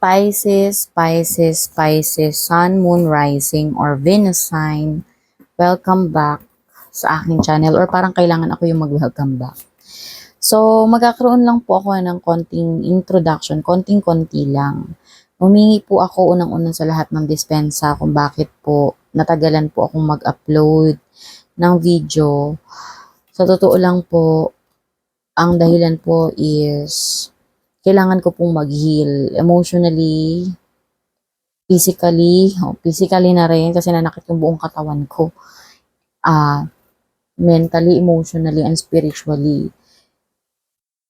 Pisces, Pisces, Pisces, Sun, Moon, Rising, or Venus sign, welcome back sa aking channel or parang kailangan ako yung mag-welcome back. So, magkakaroon lang po ako ng konting introduction, konting-konti lang. Humingi po ako unang-unang sa lahat ng dispensa kung bakit po natagalan po akong mag-upload ng video. Sa totoo lang po, ang dahilan po is kailangan ko pong mag-heal emotionally, physically, oh, physically na rin kasi nanakit yung buong katawan ko. Ah, mentally, emotionally, and spiritually.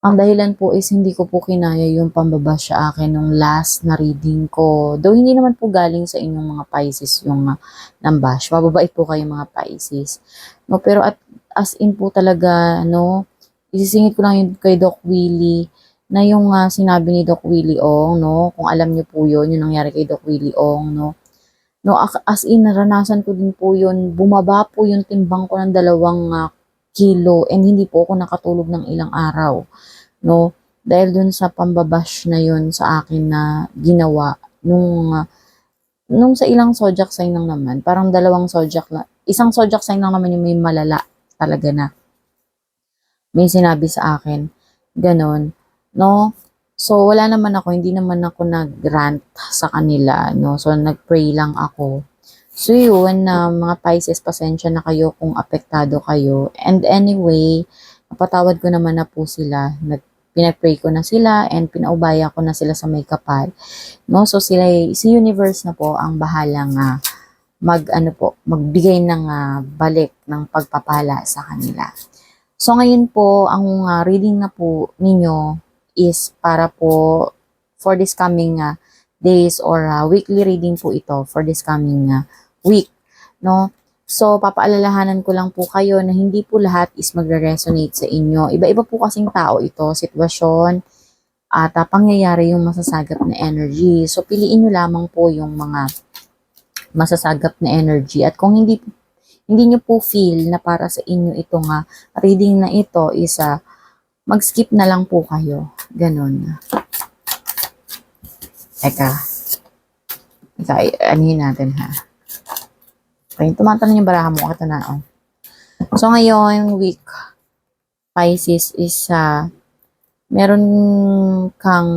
Ang dahilan po is hindi ko po kinaya yung pambaba sa akin nung last na reading ko. Though hindi naman po galing sa inyong mga Pisces yung uh, nambash. Mababait po kayo mga Pisces. No, pero at, as in po talaga, no, isisingit ko lang yun kay Doc Willie na yung uh, sinabi ni Doc Willie Ong, no, kung alam niyo po yun, yung nangyari kay Doc Willie Ong, no, no, as in, naranasan ko din po yun, bumaba po yung timbang ko ng dalawang uh, kilo and hindi po ako nakatulog ng ilang araw, no, dahil dun sa pambabash na yun sa akin na ginawa nung uh, nung sa ilang zodiac sign lang naman, parang dalawang zodiac na, isang zodiac sign lang naman yung may malala talaga na. May sinabi sa akin, ganon, no? So, wala naman ako, hindi naman ako nag-rant sa kanila, no? So, nag-pray lang ako. So, yun, na mga Pisces, pasensya na kayo kung apektado kayo. And anyway, napatawad ko naman na po sila. Nag pinag-pray ko na sila and pinaubaya ko na sila sa may kapal. No? So, sila, si universe na po ang bahalang uh, mag, ano po, magbigay ng uh, balik ng pagpapala sa kanila. So, ngayon po, ang uh, reading na po ninyo is para po for this coming uh, days or uh, weekly reading po ito for this coming uh, week, no? So, papaalalahanan ko lang po kayo na hindi po lahat is magre-resonate sa inyo. Iba-iba po kasing tao ito, sitwasyon, at uh, pangyayari yung masasagap na energy. So, piliin nyo lamang po yung mga masasagap na energy. At kung hindi hindi nyo po feel na para sa inyo ito nga reading na ito is uh, mag-skip na lang po kayo. Ganon. Teka. Teka, anuhin natin ha. Okay, tumatanong yung baraha mo. Ito na, oh. So, ngayon, week, Pisces is, uh, meron kang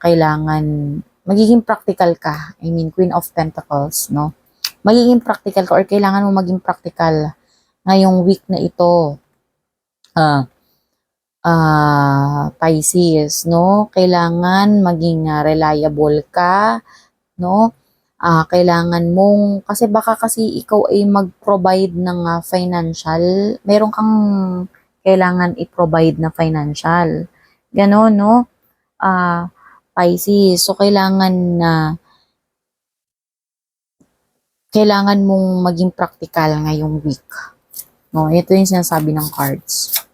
kailangan, magiging practical ka. I mean, Queen of Pentacles, no? Magiging practical ka or kailangan mo maging practical ngayong week na ito. Ah, uh, uh, Pisces, no? Kailangan maging uh, reliable ka, no? uh, kailangan mong, kasi baka kasi ikaw ay mag-provide ng uh, financial, meron kang kailangan i-provide na financial. Ganon, no? Uh, Pisces. So, kailangan na kailangan mong maging practical ngayong week. No, ito yung sinasabi ng cards.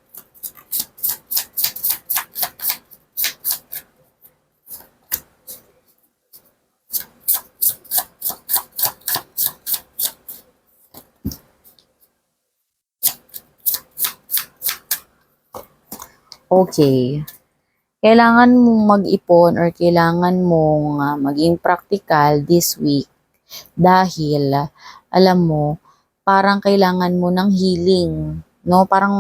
Okay. Kailangan mong mag-ipon or kailangan mong uh, maging practical this week dahil alam mo, parang kailangan mo ng healing, no? Parang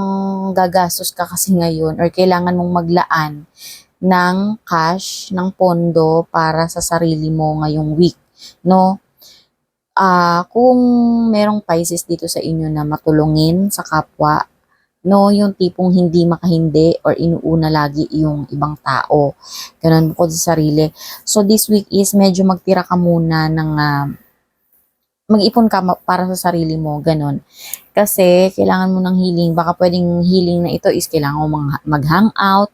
gagastos ka kasi ngayon or kailangan mong maglaan ng cash, ng pondo para sa sarili mo ngayong week, no? Uh, kung merong Pisces dito sa inyo na matulungin sa kapwa, no, yung tipong hindi makahindi or inuuna lagi yung ibang tao. Ganun ko sa sarili. So this week is medyo magtira ka muna ng uh, mag-ipon ka para sa sarili mo, ganun. Kasi kailangan mo ng healing. Baka pwedeng healing na ito is kailangan mo mag-hangout,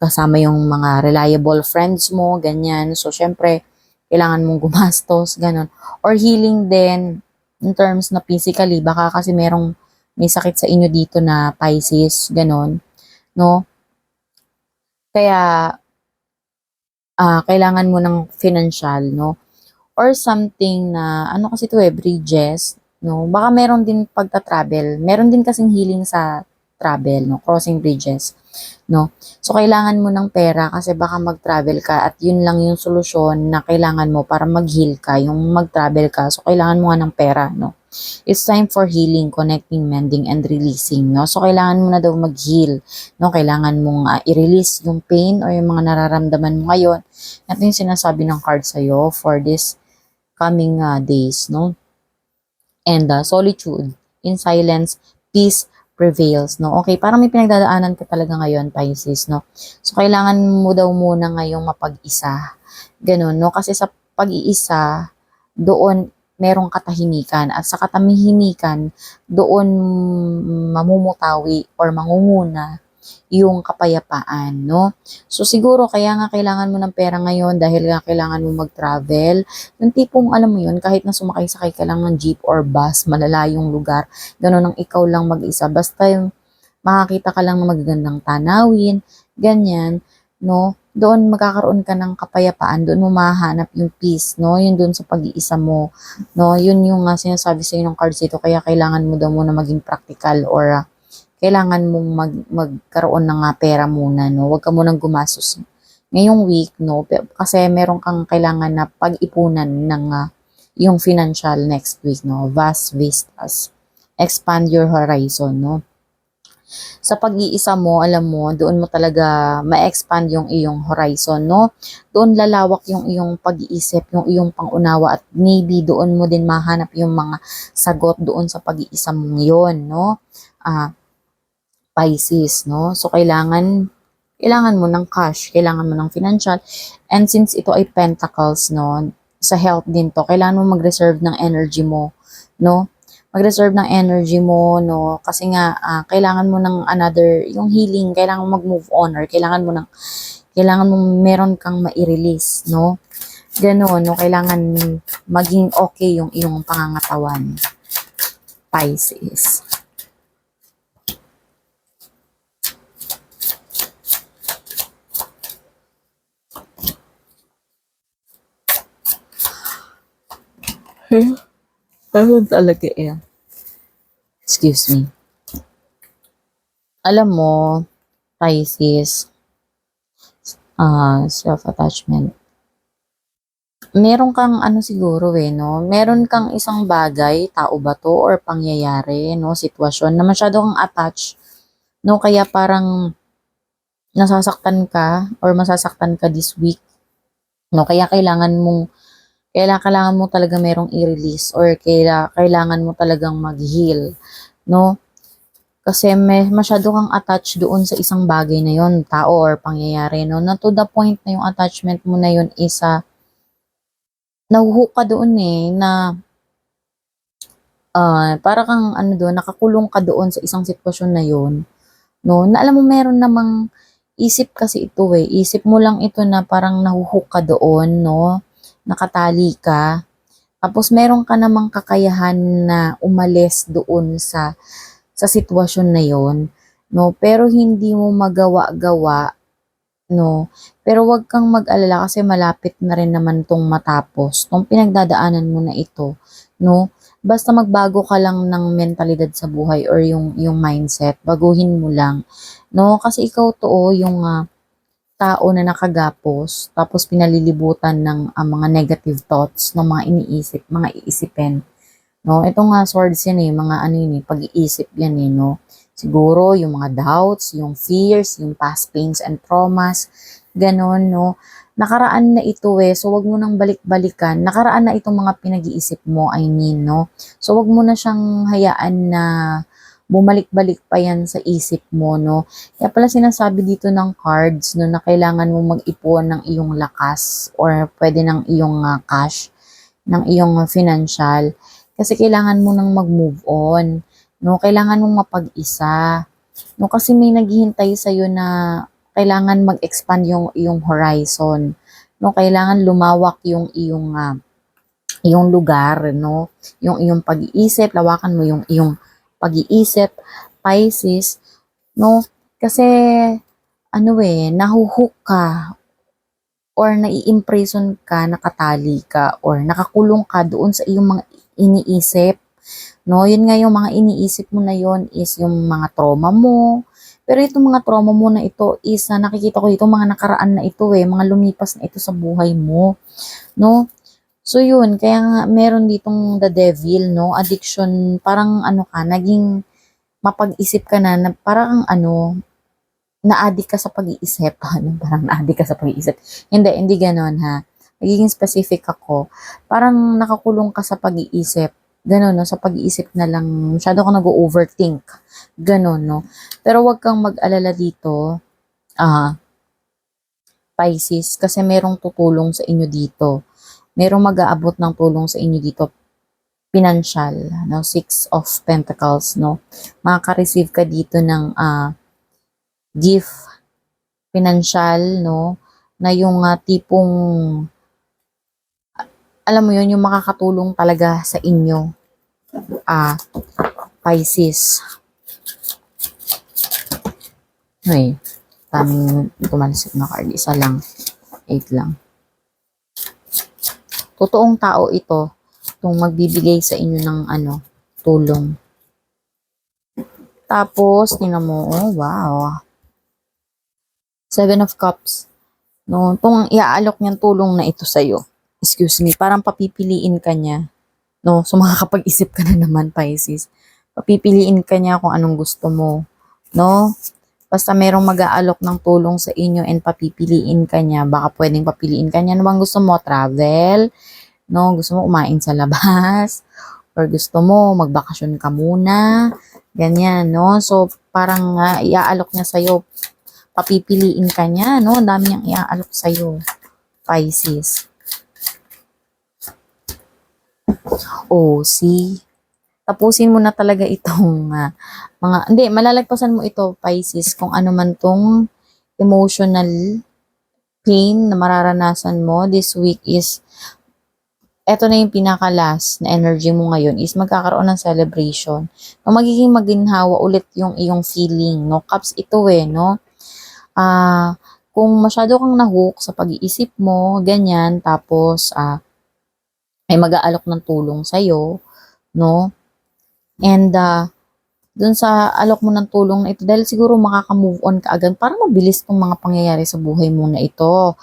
kasama yung mga reliable friends mo, ganyan. So, syempre, kailangan mong gumastos, ganun. Or healing din in terms na physically, baka kasi merong may sakit sa inyo dito na Pisces, ganon, no? Kaya, uh, kailangan mo ng financial, no? Or something na, ano kasi ito eh, bridges, no? Baka meron din pagta-travel. Meron din kasing healing sa travel, no? Crossing bridges. no? So, kailangan mo ng pera kasi baka mag-travel ka at yun lang yung solusyon na kailangan mo para mag-heal ka, yung mag-travel ka. So, kailangan mo nga ng pera, no? It's time for healing, connecting, mending, and releasing, no? So, kailangan mo na daw mag-heal, no? Kailangan mong ah, i-release yung pain or yung mga nararamdaman mo ngayon. Ito yung sinasabi ng card sa'yo for this coming ah, days, no? And ah, solitude, in silence, peace prevails, no? Okay, parang may pinagdadaanan ka talaga ngayon, Pisces, no? So, kailangan mo daw muna ngayong mapag-isa. Ganun, no? Kasi sa pag-iisa, doon merong katahimikan. At sa katahimikan, doon mamumutawi or mangunguna yung kapayapaan, no? So, siguro, kaya nga kailangan mo ng pera ngayon dahil nga kailangan mo mag-travel. Yung tipong, alam mo yun, kahit na sumakay-sakay ka lang ng jeep or bus, malalayong lugar, ganun ang ikaw lang mag-isa. Basta yung makakita ka lang ng magagandang tanawin, ganyan, no? Doon magkakaroon ka ng kapayapaan, doon mo mahanap yung peace, no? Yun doon sa pag-iisa mo, no? Yun yung uh, sinasabi sa ng cards dito, kaya kailangan mo daw muna maging practical or ah, kailangan mong mag, magkaroon ng ah, pera muna, no? Huwag ka munang gumastos ngayong week, no? Kasi meron kang kailangan na pag-ipunan ng ah, yung financial next week, no? Vast vistas. Expand your horizon, no? Sa pag-iisa mo, alam mo, doon mo talaga ma-expand yung iyong horizon, no? Doon lalawak yung iyong pag-iisip, yung iyong pangunawa at maybe doon mo din mahanap yung mga sagot doon sa pag-iisa mong yun, no? Ah, Pisces, no? So, kailangan, kailangan mo ng cash, kailangan mo ng financial. And since ito ay pentacles, no? Sa health din to, kailangan mo mag-reserve ng energy mo, no? Mag-reserve ng energy mo, no? Kasi nga, ah, kailangan mo ng another, yung healing, kailangan mo mag-move on or kailangan mo ng, kailangan mo meron kang ma-release, no? Ganon, no? Kailangan maging okay yung iyong pangangatawan. Pisces. Ayun talaga eh. Excuse me. Alam mo, Pisces, ah self-attachment. Meron kang ano siguro eh, no? Meron kang isang bagay, tao ba to, or pangyayari, no? Sitwasyon na masyado kang attached, no? Kaya parang nasasaktan ka or masasaktan ka this week, no? Kaya kailangan mong kailangan, kailangan mo talaga merong i-release or kaila, kailangan mo talagang mag-heal, no? Kasi may, masyado kang attached doon sa isang bagay na yon tao or pangyayari, no? Na to the point na yung attachment mo na yon isa, nahuhook ka doon eh, na ah para kang ano doon, nakakulong ka doon sa isang sitwasyon na yon no? Na alam mo meron namang isip kasi ito eh, isip mo lang ito na parang nahuhook ka doon, no? Nakatali ka. Tapos meron ka namang kakayahan na umalis doon sa sa sitwasyon na yon, no? Pero hindi mo magawa-gawa, no? Pero wag kang mag-alala kasi malapit na rin naman tong matapos, tong pinagdadaanan mo na ito, no? Basta magbago ka lang ng mentalidad sa buhay or yung yung mindset, baguhin mo lang, no? Kasi ikaw to yung ah, tao na nakagapos, tapos pinalilibutan ng ah, mga negative thoughts, ng mga iniisip, mga iisipin. No, ito nga swords yan eh, mga ano yun eh, pag-iisip yan eh, no. Siguro yung mga doubts, yung fears, yung past pains and traumas, ganon, no. Nakaraan na ito eh, so wag mo nang balik-balikan. Nakaraan na itong mga pinag-iisip mo, I mean, no. So wag mo na siyang hayaan na bumalik-balik pa yan sa isip mo, no? Kaya pala sinasabi dito ng cards, no, na kailangan mo mag-ipon ng iyong lakas or pwede ng iyong ah, cash, ng iyong financial. Kasi kailangan mo nang mag-move on, no? Kailangan mong mapag-isa. No, kasi may naghihintay sa iyo na kailangan mag-expand yung iyong horizon. No, kailangan lumawak yung iyong ah, yung lugar, no? Yung iyong pag-iisip, lawakan mo yung iyong pag-iisip, Pisces, no? Kasi, ano eh, nahuhook ka or nai-imprison ka, nakatali ka, or nakakulong ka doon sa iyong mga iniisip. No, yun nga yung mga iniisip mo na yon is yung mga trauma mo. Pero itong mga trauma mo na ito is na nakikita ko dito mga nakaraan na ito eh, mga lumipas na ito sa buhay mo, no? So yun, kaya nga meron ditong the devil, no? Addiction, parang ano ka, naging mapag-isip ka na, na parang ano, na-addict ka sa pag-iisip. Ano, parang na-addict ka sa pag-iisip. Hindi, hindi ganon ha. Magiging specific ako. Parang nakakulong ka sa pag-iisip. Ganon, no? Sa pag-iisip na lang, masyado ka nag-overthink. Ganon, no? Pero wag kang mag-alala dito, ah, Pisces, kasi merong tutulong sa inyo dito. Merong mag-aabot ng tulong sa inyo dito financial, no? Six of Pentacles, no? Makaka-receive ka dito ng ah, gift financial, no? Na yung ah, tipong alam mo yun, yung makakatulong talaga sa inyo. Ah, Pisces. Ay, taming tumalsik na card. Isa lang. Eight lang. Totoong tao ito, itong magbibigay sa inyo ng ano, tulong. Tapos, tingnan mo, oh, wow. Seven of Cups. No, itong iaalok niyang tulong na ito sa'yo. Excuse me, parang papipiliin ka niya. No, so makakapag-isip ka na naman, Pisces. Papipiliin ka niya kung anong gusto mo. No? Basta merong mag-aalok ng tulong sa inyo and papipiliin ka niya. Baka pwedeng papiliin ka niya. Ano bang gusto mo? Travel? No? Gusto mo umain sa labas? Or gusto mo magbakasyon ka muna? Ganyan, no? So, parang uh, iaalok niya sa'yo. Papipiliin ka niya, no? Ang dami niyang iaalok sa'yo. Pisces. Oh, see? Tapusin mo na talaga itong ah, mga, hindi, malalagpasan mo ito, Pisces, kung ano man tong emotional pain na mararanasan mo this week is, eto na yung pinaka-last na energy mo ngayon is magkakaroon ng celebration. No, magiging maginhawa ulit yung iyong feeling, no? Cups ito eh, no? Ah, kung masyado kang nahook sa pag-iisip mo, ganyan, tapos, ah, ay mag-aalok ng tulong sa'yo, no? And, uh, dun sa alok mo ng tulong na ito, dahil siguro makaka-move on ka agad, para mabilis tong mga pangyayari sa buhay mo na ito,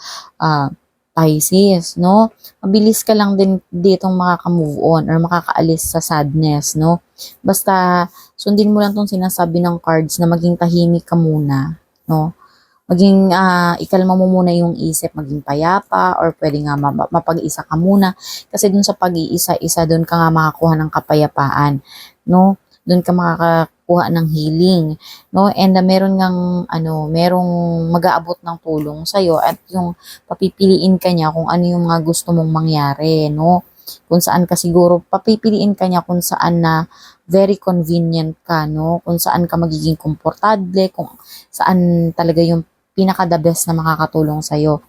ah, Pisces, no? Mabilis ka lang din ditong makaka-move on or makakaalis sa sadness, no? Basta, sundin mo lang tong sinasabi ng cards na maging tahimik ka muna, no? Maging ah, ikalma mo muna yung isip, maging payapa, or pwede nga ma- mapag-isa ka muna. Kasi dun sa pag-iisa, isa dun ka nga makakuha ng kapayapaan, no? Dun ka makakakuha ng healing, no? And uh, meron ngang, ano, merong mag-aabot ng tulong sa'yo at yung papipiliin ka niya kung ano yung mga gusto mong mangyari, no? Kung saan ka siguro, papipiliin ka niya kung saan na very convenient ka, no? Kung saan ka magiging komportable, kung saan talaga yung pinaka-the best na makakatulong sa'yo.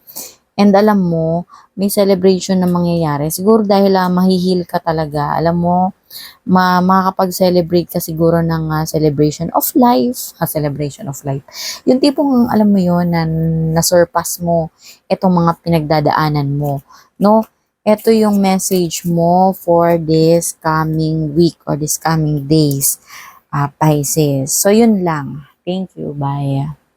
And alam mo, may celebration na mangyayari. Siguro dahil uh, mahihil ka talaga. Alam mo, ma makakapag-celebrate ka siguro ng uh, celebration of life. Ha, celebration of life. Yung tipong, alam mo yon na na-surpass mo itong mga pinagdadaanan mo. No? Ito yung message mo for this coming week or this coming days, uh, Pisces. So, yun lang. Thank you. Bye.